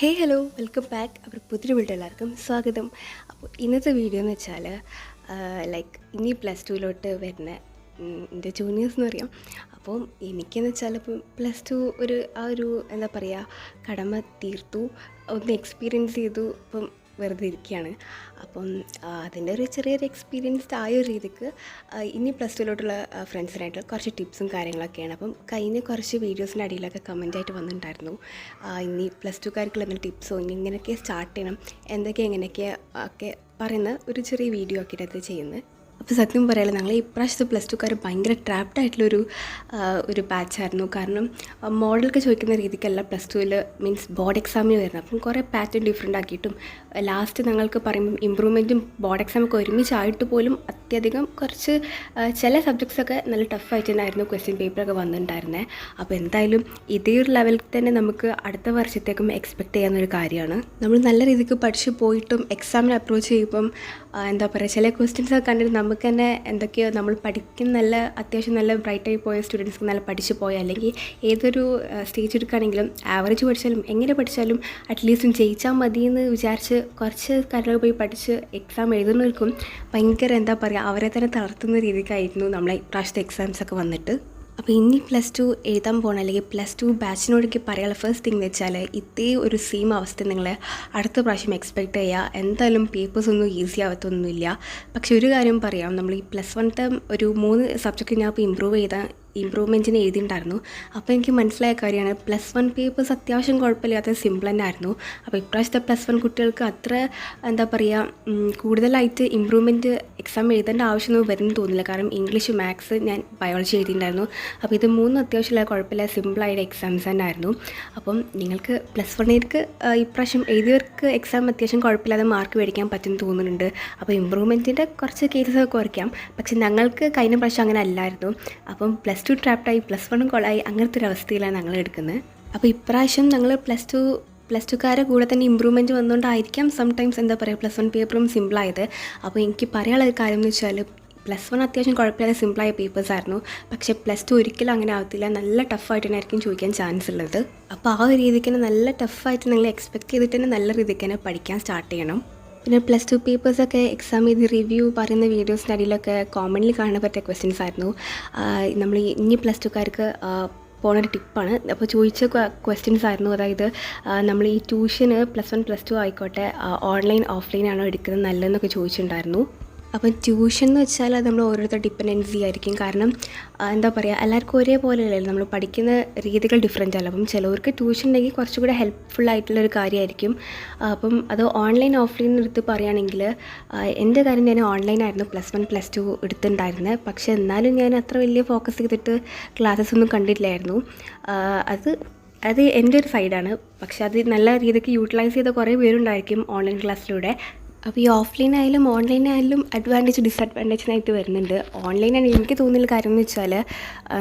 ഹേ hello welcome back അവർ പുതിരി വീട്ടിൽ എല്ലാവർക്കും സ്വാഗതം. അപ്പോൾ ഇന്നത്തെ വീഡിയോ എന്ന് വെച്ചാൽ ലൈക്ക് ഇനി പ്ലസ് ടുവിലോട്ട് വരുന്ന എന്റെ ജൂനിയേഴ്സ് എന്ന് പറയാം. അപ്പം എനിക്കെന്ന് വെച്ചാൽ ഇപ്പം പ്ലസ് ടു ഒരു ആ ഒരു എന്താ പറയുക കടമ തീർത്തു. ഒന്ന് എക്സ്പീരിയൻസ് ചെയ്തു. ഇപ്പം വെറുതെ ഇരിക്കുകയാണ്. അപ്പം അതിന്റെ ഒരു ചെറിയൊരു എക്സ്പീരിയൻസ്ഡ് ആയ ഒരു രീതിക്ക് ഇനി പ്ലസ് ടുവിലോട്ടുള്ള ഫ്രണ്ട്സിനായിട്ട് കുറച്ച് ടിപ്സും കാര്യങ്ങളൊക്കെയാണ്. അപ്പം കഴിഞ്ഞ കുറച്ച് വീഡിയോസിന്റെ അടിയിലൊക്കെ കമന്റായിട്ട് വന്നിട്ടുണ്ടായിരുന്നു. ഇനി പ്ലസ് ടുക്കാർക്കുള്ള എന്തെങ്കിലും ടിപ്സോ ഇനി ഇങ്ങനെയൊക്കെ സ്റ്റാർട്ട് ചെയ്യണം എന്തൊക്കെ എങ്ങനെയൊക്കെ ഒക്കെ പറയുന്ന ഒരു ചെറിയ വീഡിയോ ഒക്കെ അത് ചെയ്യുന്നത്. അപ്പോൾ സത്യം പറയാലോ ഞങ്ങൾ ഇപ്രാവശ്യത്തെ പ്ലസ് ടുക്കാർ ഭയങ്കര ട്രാപ്ഡ് ആയിട്ടുള്ളൊരു ആ, ഒരു ബാച്ചായിരുന്നു കാരണം മോഡലൊക്കെ ചോദിക്കുന്ന രീതിക്കല്ല പ്ലസ് ടുവിൽ മീൻസ് ബോർഡ് എക്സാമിന് വരുന്നത്. അപ്പം കുറേ പാറ്റേൺ ഡിഫറെന്റ് ആക്കിയിട്ടും ലാസ്റ്റ് ഞങ്ങൾക്ക് പറയുമ്പം ഇമ്പ്രൂവ്മെന്റും ബോർഡ് എക്സാമൊക്കെ ഒരുമിച്ചായിട്ട് പോലും അത്യധികം കുറച്ച് ചില സബ്ജക്ട്സൊക്കെ നല്ല ടഫായിട്ട് തന്നെയായിരുന്നു ക്വസ്റ്റ്യൻ പേപ്പറൊക്കെ വന്നിട്ടുണ്ടായിരുന്നത് അപ്പോൾ എന്തായാലും ഇതേ ഒരു ലെവലിൽ തന്നെ നമുക്ക് അടുത്ത വർഷത്തേക്കും എക്സ്പെക്ട് ചെയ്യാവുന്നൊരു കാര്യമാണ്. നമ്മൾ നല്ല രീതിക്ക് പഠിച്ചു പോയിട്ടും എക്സാമിന് അപ്രോച്ച് ചെയ്യുമ്പം എന്താ പറയുക ചില ക്വസ്റ്റ്യൻസ് ഒക്കെ കണ്ടിട്ട് നമുക്ക് തന്നെ എന്തൊക്കെയോ നമ്മൾ പഠിക്കുന്ന നല്ല അത്യാവശ്യം നല്ല ബ്രൈറ്റായി പോയ സ്റ്റുഡൻസ് നല്ല പഠിച്ചു പോയ അല്ലെങ്കിൽ ഏതൊരു സ്റ്റേജ് എടുക്കുകയാണെങ്കിലും ആവറേജ് പഠിച്ചാലും എങ്ങനെ പഠിച്ചാലും അറ്റ്ലീസ്റ്റ് ജയിച്ചാൽ മതി എന്ന് വിചാരിച്ച് കുറച്ച് കാര്യങ്ങൾ പോയി പഠിച്ച് എക്സാം എഴുതുന്നവർക്കും ഭയങ്കര എന്താ പറയുക അവരെ തന്നെ തളർത്തുന്ന രീതിക്കായിരുന്നു നമ്മളെ ഇപ്രാവശ്യത്തെ എക്സാംസ് ഒക്കെ വന്നിട്ട്. അപ്പോൾ ഇനി പ്ലസ് ടു എഴുതാൻ പോകണം അല്ലെങ്കിൽ പ്ലസ് ടു ബാച്ചിനോടൊക്കെ പറയാനുള്ള ഫസ്റ്റ് തിങ് വെച്ചാൽ ഇതേ ഒരു സെയിം അവസ്ഥ നിങ്ങൾ അടുത്ത പ്രാവശ്യം എക്സ്പെക്റ്റ് ചെയ്യുക എന്തായാലും പേപ്പേഴ്സ് ഒന്നും ഈസി ആവത്തൊന്നുമില്ല. പക്ഷെ ഒരു കാര്യം പറയാം. നമ്മൾ ഈ പ്ലസ് വൺ ടേം ഒരു മൂന്ന് സബ്ജക്റ്റ് ഞാൻ ഇപ്പോൾ ഇമ്പ്രൂവ് ചെയ്ത ഇമ്പ്രൂവ്മെന്റിന് എഴുതിയിട്ടുണ്ടായിരുന്നു. അപ്പോൾ എനിക്ക് മനസ്സിലായ കാര്യമാണ് പ്ലസ് വൺ പേപ്പേഴ്സ് അത്യാവശ്യം കുഴപ്പമില്ലാത്ത സിമ്പിൾ തന്നെ ആയിരുന്നു. അപ്പോൾ ഇപ്രാവശ്യത്തെ പ്ലസ് വൺ കുട്ടികൾക്ക് അത്ര എന്താ പറയുക കൂടുതലായിട്ട് ഇമ്പ്രൂവ്മെന്റ് എക്സാം എഴുതേണ്ട ആവശ്യമൊന്നും വരുന്നു തോന്നില്ല കാരണം ഇംഗ്ലീഷ് മാത്സ് ഞാൻ ബയോളജി എഴുതിയിട്ടുണ്ടായിരുന്നു. അപ്പോൾ ഇത് മൂന്നും അത്യാവശ്യമില്ല കുഴപ്പമില്ല സിമ്പിളായിട്ട് എക്സാംസ് തന്നെ ആയിരുന്നു. അപ്പം നിങ്ങൾക്ക് പ്ലസ് വണ്ണിലേക്ക് ഇപ്രാവശ്യം എഴുതിയവർക്ക് എക്സാം അത്യാവശ്യം കുഴപ്പമില്ലാതെ മാർക്ക് മേടിക്കാൻ പറ്റും തോന്നുന്നുണ്ട്. അപ്പോൾ ഇമ്പ്രൂവ്മെന്റിന്റെ കുറച്ച് കേസസ് കുറയ്ക്കാം. പക്ഷെ ഞങ്ങൾക്ക് കഴിഞ്ഞ പ്രാവശ്യം അങ്ങനെ അല്ലായിരുന്നു. അപ്പം പ്ലസ് ടു ട്രാപ്റ്റായി പ്ലസ് വണ്ണും കൊളായി അങ്ങനത്തെ ഒരു അവസ്ഥയിലാണ് ഞങ്ങൾ എടുക്കുന്നത്. അപ്പോൾ ഇപ്രാവശ്യം ഞങ്ങൾ പ്ലസ് ടു പ്ലസ് ടുക്കാരെ കൂടെ തന്നെ ഇമ്പ്രൂവ്മെന്റ് വന്നുകൊണ്ടായിരിക്കാം സംടൈംസ് എന്താ പറയുക പ്ലസ് വൺ പേപ്പറും സിമ്പിളായത് അപ്പോൾ എനിക്ക് പറയാനുള്ള കാര്യം എന്ന് വെച്ചാൽ പ്ലസ് വൺ അത്യാവശ്യം കുഴപ്പമില്ലാതെ സിമ്പിളായ പേപ്പേഴ്സ് ആയിരുന്നു. പക്ഷേ പ്ലസ് ടു ഒരിക്കലും അങ്ങനെ ആവത്തില്ല. നല്ല ടഫായിട്ട് തന്നെ ആയിരിക്കും ചോദിക്കാൻ ചാൻസ് ഉള്ളത്. അപ്പോൾ ആ ഒരു രീതിക്ക് തന്നെ നല്ല ടഫായിട്ട് നിങ്ങൾ എക്സ്പെക്ട് ചെയ്തിട്ട് തന്നെ നല്ല രീതിക്ക് തന്നെ പഠിക്കാൻ സ്റ്റാർട്ട് ചെയ്യണം. പിന്നെ പ്ലസ് ടു പേപ്പേഴ്സൊക്കെ എക്സാം ചെയ്ത് റിവ്യൂ പറയുന്ന വീഡിയോസിന്റെ അടിയിലൊക്കെ കോമൺലി കാണാൻ പറ്റിയ ക്വസ്റ്റ്യൻസ് ആയിരുന്നു. നമ്മൾ ഇനി പ്ലസ് ടുക്കാർക്ക് പോണൊരു ടിപ്പാണ് അപ്പോൾ ചോദിച്ച ക്വസ്റ്റ്യൻസ് ആയിരുന്നു. അതായത് നമ്മൾ ഈ ട്യൂഷന് പ്ലസ് വൺ പ്ലസ് ടു ആയിക്കോട്ടെ ഓൺലൈൻ ഓഫ്ലൈൻ ആണോ എടുക്കുന്നത് നല്ലതെന്നൊക്കെ ചോദിച്ചിട്ടുണ്ടായിരുന്നു. അപ്പം ട്യൂഷൻ എന്ന് വെച്ചാൽ അത് നമ്മൾ ഓരോരുത്തർ ഡിപ്പെൻഡൻസി ആയിരിക്കും. കാരണം എന്താ പറയുക എല്ലാവർക്കും ഒരേപോലെ അല്ലല്ലോ നമ്മൾ പഠിക്കുന്ന രീതികൾ ഡിഫറെന്റ് അല്ല. അപ്പം ചിലവർക്ക് ട്യൂഷൻ ഉണ്ടെങ്കിൽ കുറച്ചുകൂടെ ഹെൽപ്ഫുൾ ആയിട്ടുള്ളൊരു കാര്യമായിരിക്കും. അപ്പം അത് ഓൺലൈൻ ഓഫ്ലൈൻ എടുത്ത് പറയുകയാണെങ്കിൽ എന്റെ കാര്യം ഞാൻ ഓൺലൈനായിരുന്നു പ്ലസ് വൺ പ്ലസ് ടു എടുത്തിട്ടുണ്ടായിരുന്നത് പക്ഷേ എന്നാലും ഞാൻ അത്ര വലിയ ഫോക്കസ് ചെയ്തിട്ട് ക്ലാസ്സസ് ഒന്നും കണ്ടിട്ടില്ലായിരുന്നു. അത് അത് എന്റെ ഒരു സൈഡാണ് പക്ഷെ അത് നല്ല രീതിക്ക് യൂട്ടിലൈസ് ചെയ്ത കുറേ പേരുണ്ടായിരിക്കും ഓൺലൈൻ ക്ലാസ്സിലൂടെ അപ്പോൾ ഈ ഓഫ്ലൈൻ ആയാലും ഓൺലൈൻ ആയാലും അഡ്വാന്റേജ് ഡിസഡ്വാന്റേജിനായിട്ട് വരുന്നുണ്ട്. ഓൺലൈനാണ് എനിക്ക് തോന്നിയ കാര്യം എന്ന് വെച്ചാൽ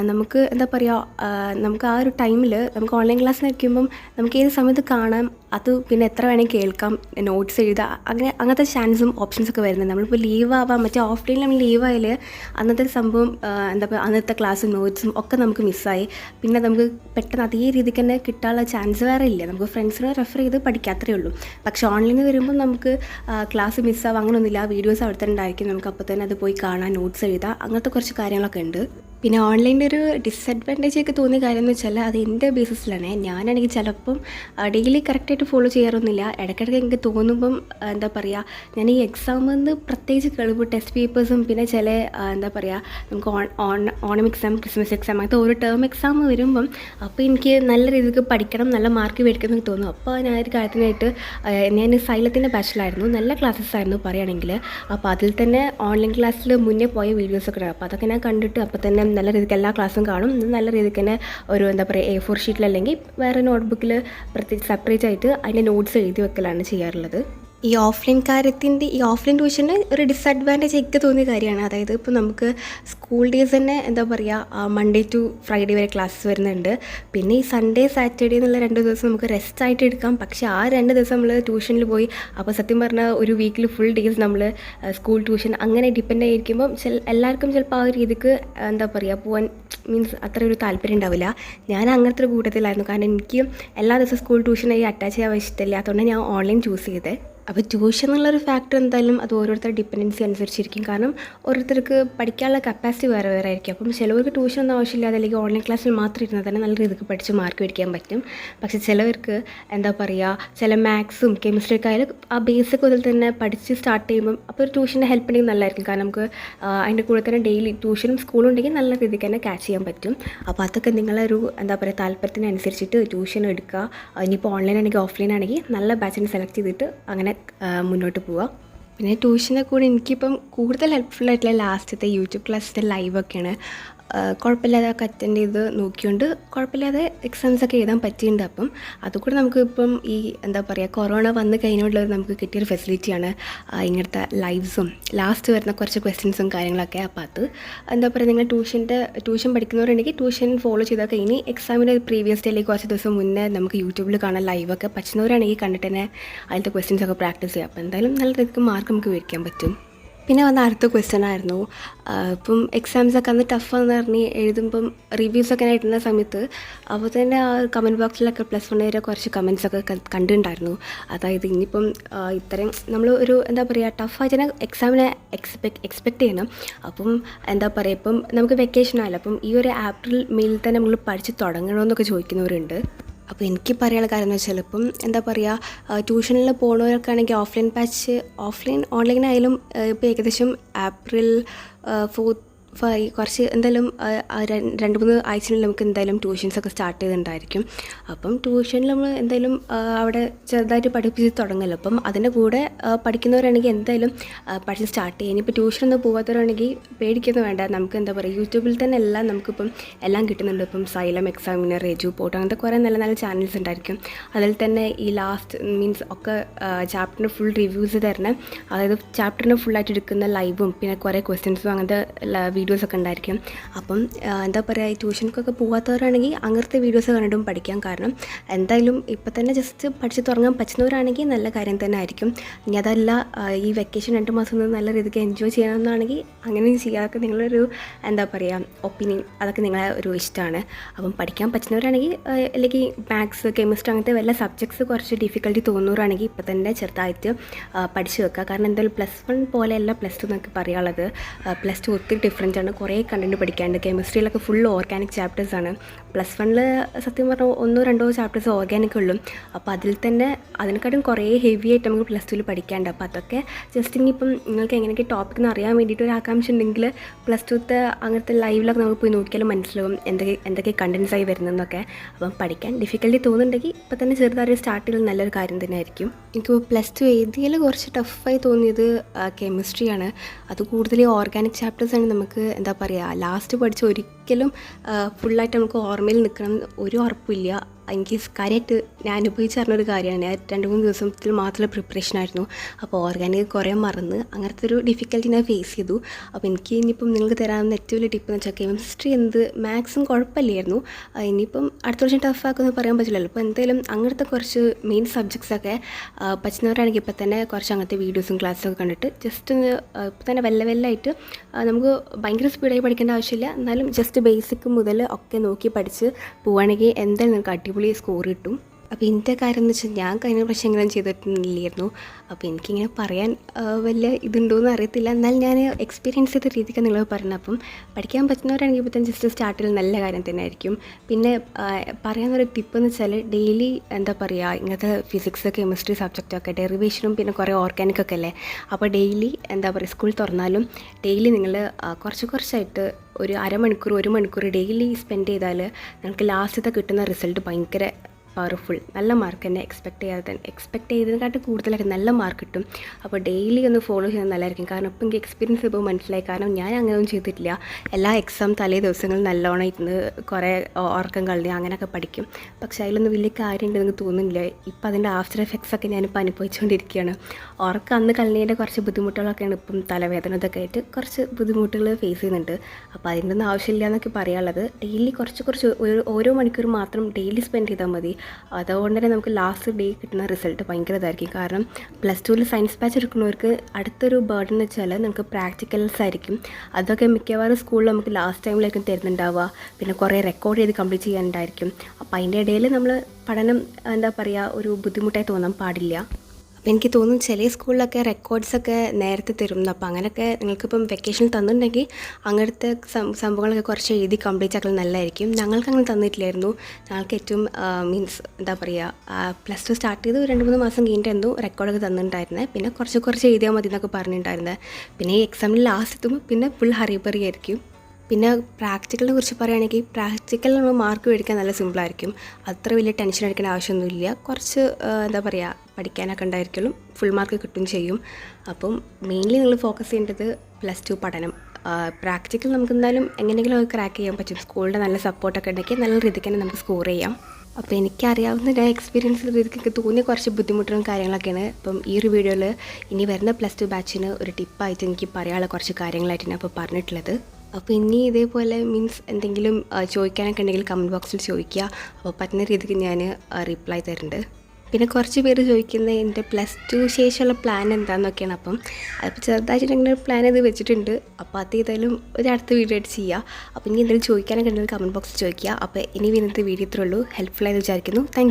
നമുക്ക് എന്താ പറയുക നമുക്ക് ആ ഒരു ടൈമിൽ നമുക്ക് ഓൺലൈൻ ക്ലാസ് നിൽക്കുമ്പം നമുക്ക് ഏത് സമയത്ത് കാണാം അത് പിന്നെ എത്ര വേണമെങ്കിൽ കേൾക്കാം നോട്ട്സ് എഴുതാം അങ്ങനെ അങ്ങനത്തെ ചാൻസും ഓപ്ഷൻസ് ഒക്കെ നമ്മളിപ്പോൾ ലീവ് ആവാം മറ്റേ ഓഫ്ലൈനിൽ നമ്മൾ ലീവ് ആയാൽ അന്നത്തെ സംഭവം എന്താ പറയുക അന്നത്തെ ക്ലാസ്സും നോട്ട്സും ഒക്കെ നമുക്ക് മിസ്സായി പിന്നെ നമുക്ക് പെട്ടെന്ന് അതേ രീതിക്ക് തന്നെ കിട്ടാനുള്ള ചാൻസ് വേറെ ഇല്ല. നമുക്ക് ഫ്രണ്ട്സിനെ റെഫർ ചെയ്ത് പഠിക്കാത്രേ ഉള്ളൂ. പക്ഷേ ഓൺലൈനിൽ വരുമ്പോൾ നമുക്ക് ക്ലാസ് മിസ്സാവും അങ്ങനെയൊന്നുമില്ല വീഡിയോസ് അവിടെ തന്നെ ഉണ്ടായിരിക്കും. നമുക്ക് അപ്പോൾ തന്നെ അത് പോയി കാണാൻ നോട്ട്സ് എഴുതാം. അങ്ങനത്തെ കുറച്ച് കാര്യങ്ങളൊക്കെ ഉണ്ട്. പിന്നെ ഓൺലൈന്റെ ഒരു ഡിസഡ്വാന്റേജ് ഒക്കെ തോന്നിയ കാര്യം എന്ന് വെച്ചാൽ അത് എന്റെ ബേസിസിലാണ് ഞാനാണെങ്കിൽ ചിലപ്പം ഡെയിലി കറക്റ്റായിട്ട് ഫോളോ ചെയ്യാറൊന്നുമില്ല. ഇടയ്ക്കിടയ്ക്ക് എനിക്ക് തോന്നുമ്പം എന്താ പറയുക ഞാൻ ഈ എക്സാമിൽ നിന്ന് പ്രത്യേകിച്ച് കേൾവ് ടെസ്റ്റ് പേപ്പേഴ്സും പിന്നെ ചില എന്താ പറയുക നമുക്ക് ഓൺ ഓൺ ഓണം എക്സാം ക്രിസ്മസ് എക്സാം അങ്ങനത്തെ ഓരോ ടേം എക്സാം വരുമ്പം അപ്പോൾ എനിക്ക് നല്ല രീതിക്ക് പഠിക്കണം നല്ല മാർക്ക് മേടിക്കണം എന്ന് തോന്നും. അപ്പോൾ ഞാൻ ഒരു കാര്യത്തിനായിട്ട് ഞാൻ സൈലത്തിന്റെ ബാച്ചിലായിരുന്നു നല്ല ക്ലാസ്സസ് ആയിരുന്നു പറയുകയാണെങ്കിൽ അപ്പോൾ അതിൽ തന്നെ ഓൺലൈൻ ക്ലാസ്സിൽ മുന്നേ പോയ വീഡിയോസൊക്കെ അപ്പോൾ അതൊക്കെ ഞാൻ കണ്ടിട്ട് അപ്പോൾ തന്നെ നല്ല രീതിക്ക് എല്ലാ ക്ലാസ്സും കാണും. നല്ല രീതിക്ക് തന്നെ ഒരു എന്താ പറയുക എ ഫോർ ഷീറ്റിൽ അല്ലെങ്കിൽ വേറെ നോട്ട്ബുക്കിൽ പ്രത്യേകിച്ച് സെപ്പറേറ്റ് ആയിട്ട് അതിന്റെ നോട്ട്സ് എഴുതി വെക്കലാണ് ചെയ്യാറുള്ളത്. ഈ ഓഫ്ലൈൻ കാര്യത്തിന്റെ ഈ ഓഫ്ലൈൻ ട്യൂഷന് ഒരു ഡിസഡ്വാന്റേജ് എനിക്ക് തോന്നിയ കാര്യമാണ്. അതായത് ഇപ്പോൾ നമുക്ക് സ്കൂൾ ഡേയ്സ് തന്നെ എന്താ പറയുക മൺഡേ ടു ഫ്രൈഡേ വരെ ക്ലാസ് വരുന്നുണ്ട്. പിന്നെ ഈ സൺഡേ സാറ്റർഡേ എന്നുള്ള രണ്ട് ദിവസം നമുക്ക് റെസ്റ്റ് ആയിട്ട് എടുക്കാം. പക്ഷേ ആ രണ്ട് ദിവസം നമ്മൾ ട്യൂഷനിൽ പോയി അപ്പോൾ സത്യം പറഞ്ഞാൽ ഒരു വീക്കിൽ ഫുൾ ഡേയ്സ് നമ്മൾ സ്കൂൾ ട്യൂഷൻ അങ്ങനെ ഡിപ്പെൻഡ് ആയിരിക്കുമ്പം ചില എല്ലാവർക്കും ചിലപ്പോൾ ആ ഒരു രീതിക്ക് എന്താ പറയുക പോകാൻ മീൻസ് അത്ര ഒരു താല്പര്യം ഉണ്ടാവില്ല. ഞാൻ അങ്ങനത്തെ ഒരു കൂട്ടത്തിലായിരുന്നു. കാരണം എനിക്ക് എല്ലാ ദിവസവും സ്കൂൾ ട്യൂഷനായി അറ്റാച്ച് ചെയ്യാൻ അതുകൊണ്ട് ഞാൻ ഓൺലൈൻ ചൂസ് ചെയ്തത് അപ്പോൾ ട്യൂഷൻ എന്നുള്ളൊരു ഫാക്ടർ എന്തായാലും അത് ഓരോരുത്തരുടെ ഡിപ്പെൻഡൻസി അനുസരിച്ചിരിക്കും. കാരണം ഓരോരുത്തർക്ക് പഠിക്കാനുള്ള കപ്പാസിറ്റി വേറെ വേറെ ആയിരിക്കും. അപ്പം ചിലവർക്ക് ട്യൂഷൻ ഒന്നും ആവശ്യമില്ലാതെ അല്ലെങ്കിൽ ഓൺലൈൻ ക്ലാസ്സിൽ മാത്രം ഇരുന്നാൽ തന്നെ നല്ല രീതിക്ക് പഠിച്ച് മാർക്ക് മേടിക്കാൻ പറ്റും. പക്ഷേ ചിലവർക്ക് എന്താ പറയുക ചില മാത്സും കെമിസ്ട്രി ഒക്കെ ആയാലും ആ ബേസിക് മുതൽ തന്നെ പഠിച്ച് സ്റ്റാർട്ട് ചെയ്യുമ്പം അപ്പോൾ ഒരു ട്യൂഷന്റെ ഹെൽപ്പ് ഉണ്ടെങ്കിൽ നല്ലതായിരിക്കും. കാരണം നമുക്ക് അതിന്റെ കൂടെ തന്നെ ഡെയിലി ട്യൂഷനും സ്കൂളും ഉണ്ടെങ്കിൽ നല്ല രീതിക്ക് തന്നെ ക്യാച്ച് ചെയ്യാൻ പറ്റും. അപ്പോൾ അതൊക്കെ നിങ്ങളൊരു എന്താ പറയുക താല്പര്യത്തിനനുസരിച്ചിട്ട് ട്യൂഷൻ എടുക്കുക. ഇനിയിപ്പോൾ ഓൺലൈൻ ആണെങ്കിൽ ഓഫ്ലൈൻ ആണെങ്കിൽ നല്ല ബാച്ചിനെ സെലക്ട് ചെയ്തിട്ട് അങ്ങനെ മുന്നോട്ട് പോവുക പിന്നെ ട്യൂഷനെ കൂടെ എനിക്കിപ്പം കൂടുതൽ ഹെൽപ്ഫുൾ ആയിട്ടുള്ള ലാസ്റ്റത്തെ യൂട്യൂബ് ക്ലാസ്സിന്റെ ലൈവൊക്കെയാണ് കുഴപ്പമില്ലാതെ ഒക്കെ അറ്റൻഡ് ചെയ്ത് നോക്കിയോണ്ട് കുഴപ്പമില്ലാതെ എക്സാംസ് ഒക്കെ എഴുതാൻ പറ്റിയിട്ടുണ്ട് അപ്പം. അതുകൂടെ നമുക്ക് ഇപ്പം ഈ എന്താ പറയുക കൊറോണ വന്ന് കഴിഞ്ഞുള്ളത് നമുക്ക് കിട്ടിയൊരു ഫെസിലിറ്റിയാണ് ഇങ്ങനത്തെ ലൈവ്സും ലാസ്റ്റ് വരുന്ന കുറച്ച് ക്വസ്റ്റ്യൻസും കാര്യങ്ങളൊക്കെ അപ്പോൾ അത് എന്താ പറയുക നിങ്ങൾ ട്യൂഷന്റെ ട്യൂഷൻ പഠിക്കുന്നവരുണ്ടെങ്കിൽ ട്യൂഷൻ ഫോളോ ചെയ്തൊക്കെ ഇനി എക്സാമിന്റെ പ്രീവിയസ് ഡേയിലേക്ക് കുറച്ച് ദിവസം മുന്നേ നമുക്ക് യൂട്യൂബിൽ കാണാൻ ലൈവൊക്കെ പറ്റുന്നവരാണെങ്കിൽ കണ്ടിട്ട് തന്നെ അതിലത്തെ ക്വസ്റ്റ്യൻസ് ഒക്കെ പ്രാക്ടീസ് ചെയ്യാം. അപ്പോൾ എന്തായാലും നല്ല രീതിക്ക് മാർക്ക് നമുക്ക് മേടിക്കാൻ പറ്റും. പിന്നെ വന്ന അടുത്ത ക്വസ്റ്റ്യൻ ആയിരുന്നു. ഇപ്പം എക്സാംസ് ഒക്കെ അന്ന് ടഫാന്ന് പറഞ്ഞ് എഴുതുമ്പം റിവ്യൂസ് ഒക്കെ ഇടുന്ന സമയത്ത് അപ്പോൾ തന്നെ ആ കമന്റ് ബോക്സിലൊക്കെ പ്ലസ് വൺ വരെ കുറച്ച് കമൻസ് ഒക്കെ ക- കണ്ടിട്ടുണ്ടായിരുന്നു. അതായത് ഇനിയിപ്പം ഇത്രയും നമ്മൾ ഒരു എന്താ പറയുക ടഫായിട്ട് തന്നെ എക്സാമിനെ എക്സ്പെക്ട് എക്സ്പെക്ട് ചെയ്യണം. അപ്പം എന്താ പറയുക ഇപ്പം നമുക്ക് വെക്കേഷൻ ആയാലും അപ്പം ഈ ഒരു ഏപ്രിൽ മെയിൽ തന്നെ നമ്മൾ പഠിച്ച് തുടങ്ങണമെന്നൊക്കെ ചോദിക്കുന്നവരുണ്ട്. അപ്പോൾ എനിക്ക് പറയാനുള്ള കാര്യം എന്ന് വെച്ചാൽ ഇപ്പം എന്താ പറയുക ട്യൂഷനിൽ പോകുന്നവർക്കാണെങ്കിൽ ഓഫ്ലൈൻ ബാച്ച് ഓഫ്ലൈൻ ഓൺലൈനായാലും ഇപ്പോൾ ഏകദേശം ഏപ്രിൽ ഫോർത്ത് ഫൈവ് കുറച്ച് എന്തായാലും രണ്ട് മൂന്ന് ആഴ്ചയിൽ നമുക്ക് എന്തായാലും ട്യൂഷൻസൊക്കെ സ്റ്റാർട്ട് ചെയ്തിട്ടുണ്ടായിരിക്കും. അപ്പം ട്യൂഷനിൽ നമ്മൾ എന്തായാലും അവിടെ ചെറുതായിട്ട് പഠിപ്പിച്ച് തുടങ്ങല്ലോ. അപ്പം അതിന്റെ കൂടെ പഠിക്കുന്നവരാണെങ്കിൽ എന്തായാലും പഠിച്ച് സ്റ്റാർട്ട് ചെയ്യാൻ ഇപ്പോൾ ട്യൂഷനൊന്നും പോകാത്തവരാണെങ്കിൽ പേടിക്കൊന്നും വേണ്ട. നമുക്ക് എന്താ പറയുക യൂട്യൂബിൽ തന്നെ എല്ലാം നമുക്കിപ്പം എല്ലാം കിട്ടുന്നുണ്ട്. ഇപ്പം സൈലം എക്സാമിനർ റേജു പോട്ട് അങ്ങനത്തെ കുറേ നല്ല നല്ല ചാനൽസ് ഉണ്ടായിരിക്കും. അതിൽ തന്നെ ഈ ലാസ്റ്റ് മീൻസ് ഒക്കെ ചാപ്റ്ററിന് ഫുൾ റിവ്യൂസ് തരുന്ന അതായത് ചാപ്റ്ററിന് ഫുള്ളായിട്ട് എടുക്കുന്ന ലൈവും പിന്നെ കുറേ ക്വസ്റ്റ്യൻസും അങ്ങനത്തെ വീഡിയോസ് ഒക്കെ ഉണ്ടായിരിക്കും. അപ്പം എന്താ പറയുക ഈ ട്യൂഷനൊക്കെ പോകാത്തവരാണെങ്കിൽ അങ്ങനത്തെ വീഡിയോസ് കണ്ടിട്ടും പഠിക്കാം. കാരണം എന്തായാലും ഇപ്പം തന്നെ ജസ്റ്റ് പഠിച്ച് തുടങ്ങാൻ പറ്റുന്നവരാണെങ്കിൽ നല്ല കാര്യം തന്നെ ആയിരിക്കും. ഇനി അതല്ല ഈ വെക്കേഷൻ രണ്ട് മാസം നല്ല രീതിക്ക് എൻജോയ് ചെയ്യണമെന്നാണെങ്കിൽ അങ്ങനെ ചെയ്യാതൊക്കെ നിങ്ങളൊരു എന്താ പറയുക ഒപ്പീനിയൻ അതൊക്കെ നിങ്ങളെ ഒരു ഇഷ്ടമാണ്. അപ്പം പഠിക്കാൻ പറ്റുന്നവരാണെങ്കിൽ അല്ലെങ്കിൽ മാത്സ് കെമിസ്ട്രി അങ്ങനത്തെ വല്ല സബ്ജക്ട്സ് കുറച്ച് ഡിഫിക്കൽട്ടി തോന്നുന്നവരാണെങ്കിൽ ഇപ്പം തന്നെ ചെറുതായിട്ട് പഠിച്ച് വെക്കുക. കാരണം എന്തായാലും പ്ലസ് വൺ പോലെയല്ല പ്ലസ് ടു എന്നൊക്കെ പറയാനുള്ളത്. പ്ലസ് ടു ഒത്തിരി ഡിഫറന്റ് ആണ് കുറേ കണ്ടന്റ് പഠിക്കാനുണ്ട് കെമിസ്ട്രിയിലൊക്കെ ഫുൾ ഓർഗാനിക് ചാപ്റ്റേഴ്സ് ആണ്. പ്ലസ് വണ്ണിൽ സത്യം പറഞ്ഞാൽ ഒന്നോ രണ്ടോ ചാപ്റ്റേഴ്സ് ഓർഗാനിക് ഉള്ളൂ. അപ്പോൾ അതിൽ തന്നെ അതിനെക്കാട്ടും കുറേ ഹെവി ആയിട്ട് നമുക്ക് പ്ലസ് ടുവിൽ പഠിക്കാനുണ്ട് അപ്പോൾ അതൊക്കെ ജസ്റ്റ് ഇനിയിപ്പം നിങ്ങൾക്ക് എങ്ങനെയൊക്കെ ടോപ്പിക് എന്ന് അറിയാൻ വേണ്ടിയിട്ട് ഒരു ആകാംക്ഷ ഉണ്ടെങ്കിൽ പ്ലസ് ടുത്തെ അങ്ങനത്തെ ലൈവിലൊക്കെ നമുക്ക് പോയി നോക്കിയാലും മനസ്സിലാവും എന്തൊക്കെ എന്തൊക്കെ കണ്ടൻസ് ആയി വരുന്നതെന്നൊക്കെ. അപ്പം പഠിക്കാൻ ഡിഫിക്കൽട്ടി തോന്നുന്നുണ്ടെങ്കിൽ ഇപ്പം തന്നെ ചെറുതായിട്ട് സ്റ്റാർട്ട് ചെയ്യുന്നത് നല്ലൊരു കാര്യം തന്നെയായിരിക്കും എനിക്ക് പ്ലസ് ടു എഴുതിയാൽ കുറച്ച് ടഫായി തോന്നിയത് കെമിസ്ട്രിയാണ് അത് കൂടുതൽ ഓർഗാനിക് ചാപ്റ്റേഴ്സാണ് നമുക്ക് എന്താ പറയുക ലാസ്റ്റ് പഠിച്ച ഒരിക്കലും ഫുള്ളായിട്ട് നമുക്ക് ഓർമ്മയിൽ നിൽക്കണം ഒരു ഉറപ്പില്ല എനിക്ക് കാര്യമായിട്ട് ഞാൻ അനുഭവിച്ച് പറഞ്ഞൊരു കാര്യമാണ്. രണ്ട് മൂന്ന് ദിവസത്തിൽ മാത്രമുള്ള പ്രിപ്പറേഷൻ ആയിരുന്നു. അപ്പോൾ ഓർഗാനിക് കുറേ മറന്ന് അങ്ങനത്തെ ഒരു ഡിഫിക്കൽറ്റി ഞാൻ ഫേസ് ചെയ്തു. അപ്പോൾ എനിക്ക് ഇനിയിപ്പം നിങ്ങൾക്ക് തരാവുന്ന ഏറ്റവും വലിയ ടിപ്പ് എന്ന് വെച്ചാൽ കെമിസ്ട്രി എന്ത് മാത്സും കുഴപ്പമില്ലായിരുന്നു. ഇനിയിപ്പം അടുത്ത വർഷം ടഫ് ആക്കുമെന്ന് പറയാൻ പറ്റില്ലല്ലോ. അപ്പോൾ എന്തായാലും അങ്ങനത്തെ കുറച്ച് മെയിൻ സബ്ജക്ട്സൊക്കെ പറ്റുന്നവരാണെങ്കിൽ ഇപ്പം തന്നെ കുറച്ച് അങ്ങനത്തെ വീഡിയോസും ക്ലാസ്സും ഒക്കെ കണ്ടിട്ട് ജസ്റ്റ് ഒന്ന് ഇപ്പം തന്നെ വെല്ല വെല്ലായിട്ട് നമുക്ക് ഭയങ്കര സ്പീഡായി പഠിക്കേണ്ട ആവശ്യമില്ല. എന്നാലും ജസ്റ്റ് ബേസിക് മുതൽ ഒക്കെ നോക്കി പഠിച്ച് പോവുകയാണെങ്കിൽ എന്തായാലും നിങ്ങൾക്ക് അടിപൊളി സ്കോർ കിട്ടും. അപ്പോൾ എന്റെ കാര്യം എന്ന് വെച്ചാൽ ഞാൻ കഴിഞ്ഞ പ്രാവശ്യം എങ്ങനെ ചെയ്തിട്ടില്ലായിരുന്നു. അപ്പോൾ എനിക്കിങ്ങനെ പറയാൻ വലിയ ഇതുണ്ടോയെന്ന് അറിയത്തില്ല. എന്നാൽ ഞാൻ എക്സ്പീരിയൻസ് ചെയ്ത രീതിക്ക് നിങ്ങൾ പറഞ്ഞു അപ്പം പഠിക്കാൻ പറ്റുന്നവരാണെങ്കിൽ ഇപ്പം ജസ്റ്റ് സ്റ്റാർട്ടിൽ നല്ല കാര്യം തന്നെ ആയിരിക്കും. പിന്നെ പറയാൻ ഒരു ടിപ്പ് എന്ന് വെച്ചാൽ ഡെയിലി എന്താ പറയുക ഇങ്ങനത്തെ ഫിസിക്സ് കെമിസ്ട്രി സബ്ജക്റ്റൊക്കെ ഡെറിവേഷനും പിന്നെ കുറേ ഓർഗാനിക് ഒക്കെ അല്ലേ? അപ്പോൾ ഡെയിലി എന്താ പറയുക സ്കൂൾ തുറന്നാലും ഡെയിലി നിങ്ങൾ കുറച്ച് കുറച്ചായിട്ട് ഒരു അരമണിക്കൂർ ഒരു മണിക്കൂർ ഡെയിലി സ്പെൻഡ് ചെയ്താൽ നിങ്ങൾക്ക് ലാസ്റ്റത്തെ കിട്ടുന്ന റിസൾട്ട് ഭയങ്കര പവർഫുൾ നല്ല മാർക്ക് തന്നെ എക്സ്പെക്ട് ചെയ്യാതെ എക്സ്പെക്ട് ചെയ്തതിനെക്കാട്ടും കൂടുതലായിട്ട് നല്ല മാർക്ക് കിട്ടും. അപ്പോൾ ഡെയിലി ഒന്ന് ഫോളോ ചെയ്യുന്നത് നല്ലതായിരിക്കും. കാരണം ഇപ്പം എനിക്ക് എക്സ്പീരിയൻസ് ഇപ്പോൾ മനസ്സിലായി. കാരണം ഞാൻ അങ്ങനെയൊന്നും ചെയ്തിട്ടില്ല. എല്ലാ എക്സാം തലേ ദിവസങ്ങളും നല്ലോണം ഇരുന്ന് കുറേ ഉറക്കം കളഞ്ഞ് അങ്ങനെയൊക്കെ പഠിക്കും. പക്ഷേ അതിലൊന്നും വലിയ കാര്യമുണ്ടെന്ന് തോന്നുന്നില്ല. ഇപ്പം അതിന്റെ ആഫ്റ്റർ എഫക്ട്സ് ഒക്കെ ഞാനിപ്പോൾ അനുഭവിച്ചുകൊണ്ടിരിക്കുകയാണ്. ഉറക്കം അന്ന് കളഞ്ഞതിന്റെ കുറച്ച് ബുദ്ധിമുട്ടുകളൊക്കെയാണ് ഇപ്പം തലവേദന ഇതൊക്കെ ആയിട്ട് കുറച്ച് ബുദ്ധിമുട്ടുകൾ ഫേസ് ചെയ്യുന്നുണ്ട്. അപ്പോൾ അതിന്റെ ഒന്നും ആവശ്യമില്ല എന്നൊക്കെ പറയാനുള്ളത്. ഡെയിലി കുറച്ച് കുറച്ച് ഓരോ മണിക്കൂർ മാത്രം ഡെയിലി സ്പെൻഡ് ചെയ്താൽ മതി. അതുകൊണ്ട് തന്നെ നമുക്ക് ലാസ്റ്റ് ഡേ കിട്ടുന്ന റിസൾട്ട് ഭയങ്കര ഇതായിരിക്കും. കാരണം പ്ലസ് ടുവിൽ സയൻസ് ബാച്ച് എടുക്കുന്നവർക്ക് അടുത്തൊരു ബേർഡൻ എന്ന് വെച്ചാൽ നമുക്ക് പ്രാക്ടിക്കൽസ് ആയിരിക്കും. അതൊക്കെ മിക്കവാറും സ്കൂളിൽ നമുക്ക് ലാസ്റ്റ് ടൈമിലായിരിക്കും തരുന്നുണ്ടാവുക. പിന്നെ കുറേ റെക്കോർഡ് ചെയ്ത് കംപ്ലീറ്റ് ചെയ്യാനുണ്ടായിരിക്കും. അപ്പോൾ അതിന്റെ ഇടയിൽ നമ്മൾ പഠനം എന്താ പറയുക ഒരു ബുദ്ധിമുട്ടായി തോന്നാൻ പാടില്ല. അപ്പോൾ എനിക്ക് തോന്നുന്നു ചില സ്കൂളിലൊക്കെ റെക്കോർഡ്സൊക്കെ നേരത്തെ തരുന്നു അപ്പോൾ അങ്ങനെയൊക്കെ നിങ്ങൾക്കിപ്പം വെക്കേഷൻ തന്നിട്ടുണ്ടെങ്കിൽ അങ്ങനത്തെ സംഭവങ്ങളൊക്കെ കുറച്ച് എഴുതി കംപ്ലീറ്റ് ആക്കൽ നല്ലതായിരിക്കും ഞങ്ങൾക്ക് അങ്ങനെ തന്നിട്ടില്ലായിരുന്നു. ഞങ്ങൾക്ക് ഏറ്റവും മീൻസ് എന്താ പറയുക പ്ലസ് ടു സ്റ്റാർട്ട് ചെയ്ത് രണ്ട് മൂന്ന് മാസം കഴിഞ്ഞിട്ടായിരുന്നു റെക്കോർഡൊക്കെ തന്നിട്ടുണ്ടായിരുന്നത് പിന്നെ കുറച്ച് കുറച്ച് എഴുതിയാൽ മതി എന്നൊക്കെ പറഞ്ഞിട്ടുണ്ടായിരുന്നത് പിന്നെ ഈ എക്സാമിൽ ലാസ്റ്റ് എത്തുമ്പോൾ പിന്നെ ഫുൾ ഹറിബറി ആയിരിക്കും. പിന്നെ പ്രാക്ടിക്കലിനെ കുറിച്ച് പറയുകയാണെങ്കിൽ പ്രാക്ടിക്കൽ നമ്മൾ മാർക്ക് മേടിക്കാൻ നല്ല സിമ്പിളായിരിക്കും അത്ര വലിയ ടെൻഷൻ അടിക്കേണ്ട ആവശ്യമൊന്നുമില്ല. കുറച്ച് എന്താ പറയുക പഠിക്കാനൊക്കെ ഉണ്ടായിരിക്കും ഫുൾ മാർക്ക് കിട്ടും ചെയ്യും. അപ്പം മെയിൻലി നിങ്ങൾ ഫോക്കസ് ചെയ്യേണ്ടത് പ്ലസ് ടു പഠനം. പ്രാക്ടിക്കൽ നമുക്ക് എന്തായാലും എങ്ങനെയെങ്കിലും അത് ക്രാക്ക് ചെയ്യാൻ പറ്റും. സ്കൂളിന്റെ നല്ല സപ്പോർട്ടൊക്കെ ഉണ്ടെങ്കിൽ നല്ല രീതിക്ക് തന്നെ നമുക്ക് സ്കോർ ചെയ്യാം. അപ്പോൾ എനിക്കറിയാവുന്ന ഒരു എക്സ്പീരിയൻസ് എനിക്ക് തോന്നിയ കുറച്ച് ബുദ്ധിമുട്ടുകളും കാര്യങ്ങളൊക്കെയാണ്. അപ്പം ഈ ഒരു വീഡിയോയിൽ ഇനി വരുന്ന പ്ലസ് ടു ബാച്ചിന് ഒരു ടിപ്പായിട്ട് എനിക്ക് പറയാനുള്ള കുറച്ച് കാര്യങ്ങളായിട്ട് ഞാൻ ഇപ്പോൾ പറഞ്ഞിട്ടുള്ളത്. അപ്പോൾ ഇനി ഇതേപോലെ മീൻസ് എന്തെങ്കിലും ചോദിക്കാനൊക്കെ ഉണ്ടെങ്കിൽ കമന്റ് ബോക്സിൽ ചോദിക്കുക. അപ്പോൾ പറ്റുന്ന രീതിക്ക് ഞാൻ റിപ്ലൈ തരുന്നുണ്ട്. പിന്നെ കുറച്ച് പേര് ചോദിക്കുന്നത് എന്റെ പ്ലസ് ടു ശേഷമുള്ള പ്ലാൻ എന്താണെന്നൊക്കെയാണ് അപ്പം അതിപ്പോൾ ഒരു പ്ലാൻ ഇത് വെച്ചിട്ടുണ്ട്. അപ്പോൾ അത് ഏതായാലും ഒരു അടുത്ത വീഡിയോ ആയിട്ട് ചെയ്യുക അപ്പോൾ ഇനി എന്തെങ്കിലും ചോദിക്കാനൊക്കെ ഉണ്ടെങ്കിൽ കമന്റ് ബോക്സിൽ ചോദിക്കുക. അപ്പോൾ ഇനി വീണ്ടും വീഡിയോ ഇത്രയുള്ളൂ ഹെൽപ്ഫുള്ളായി വിചാരിക്കുന്നു. താങ്ക്